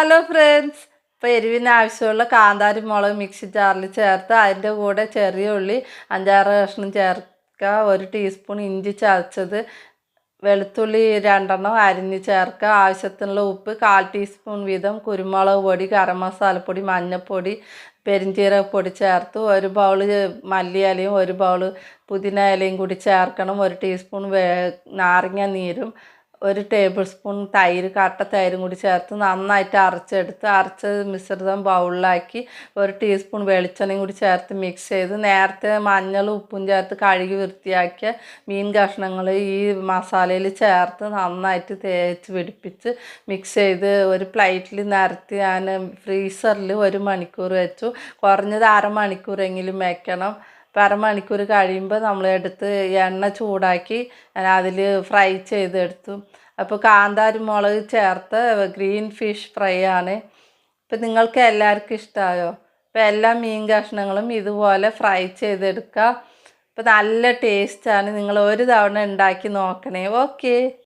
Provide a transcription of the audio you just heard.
Hello friends ഇപ്പോൾ എരിവിന് ആവശ്യമുള്ള കാന്താരി മുളക് മിക്സി ജാറിൽ ചേർത്ത് അതിന്റെ കൂടെ ചെറിയ ഉള്ളി അഞ്ചാറ് കഷ്ണം ചേർക്കുക ഒരു ടീസ്പൂൺ ഇഞ്ചി ചതച്ചത് വെളുത്തുള്ളി രണ്ടെണ്ണം അരിഞ്ഞ് ചേർക്കുക ആവശ്യത്തിനുള്ള ഉപ്പ് കാൽ ടീസ്പൂൺ വീതം കുരുമുളക് പൊടി ഗരം മസാലപ്പൊടി മഞ്ഞൾപ്പൊടി പെരിഞ്ചീരകപ്പൊടി ചേർത്ത് ഒരു ബൗൾ മല്ലിയിലയും ഒരു ബൗൾ പുതിന ഇലയും കൂടി ചേർക്കണം ഒരു ടീസ്പൂൺ നാരങ്ങ നീരും ഒരു ടേബിൾ സ്പൂൺ തൈര് കട്ട തൈരും കൂടി ചേർത്ത് നന്നായിട്ട് അരച്ചെടുത്ത് അരച്ച മിശ്രിതം ബൗളിലാക്കി ഒരു ടീസ്പൂൺ വെളിച്ചെണ്ണയും കൂടി ചേർത്ത് മിക്സ് ചെയ്ത് നേരത്തെ മഞ്ഞളും ഉപ്പും ചേർത്ത് കഴുകി വൃത്തിയാക്കിയ മീൻ കഷ്ണങ്ങൾ ഈ മസാലയിൽ ചേർത്ത് നന്നായിട്ട് തേച്ച് പിടിപ്പിച്ച് മിക്സ് ചെയ്ത് ഒരു പ്ലേറ്റിൽ നിരത്തി ഞാൻ ഫ്രീസറിൽ ഒരു മണിക്കൂർ വെച്ചു. കുറഞ്ഞത് അരമണിക്കൂറെങ്കിലും വെക്കണം. അപ്പോൾ അരമണിക്കൂർ കഴിയുമ്പോൾ നമ്മൾ എടുത്ത് എണ്ണ ചൂടാക്കി അതിൽ ഫ്രൈ ചെയ്തെടുത്തു. അപ്പോൾ കാന്താരി മുളക് ചേർത്ത് ഗ്രീൻ ഫിഷ് ഫ്രൈ ആണ്. ഇപ്പം നിങ്ങൾക്ക് എല്ലാവർക്കും ഇഷ്ടമായോ അപ്പോൾ എല്ലാ മീൻ കഷ്ണങ്ങളും ഇതുപോലെ ഫ്രൈ ചെയ്തെടുക്കുക അപ്പോൾ നല്ല ടേസ്റ്റാണ് നിങ്ങൾ ഒരു തവണ ഉണ്ടാക്കി നോക്കണേ. ഓക്കേ.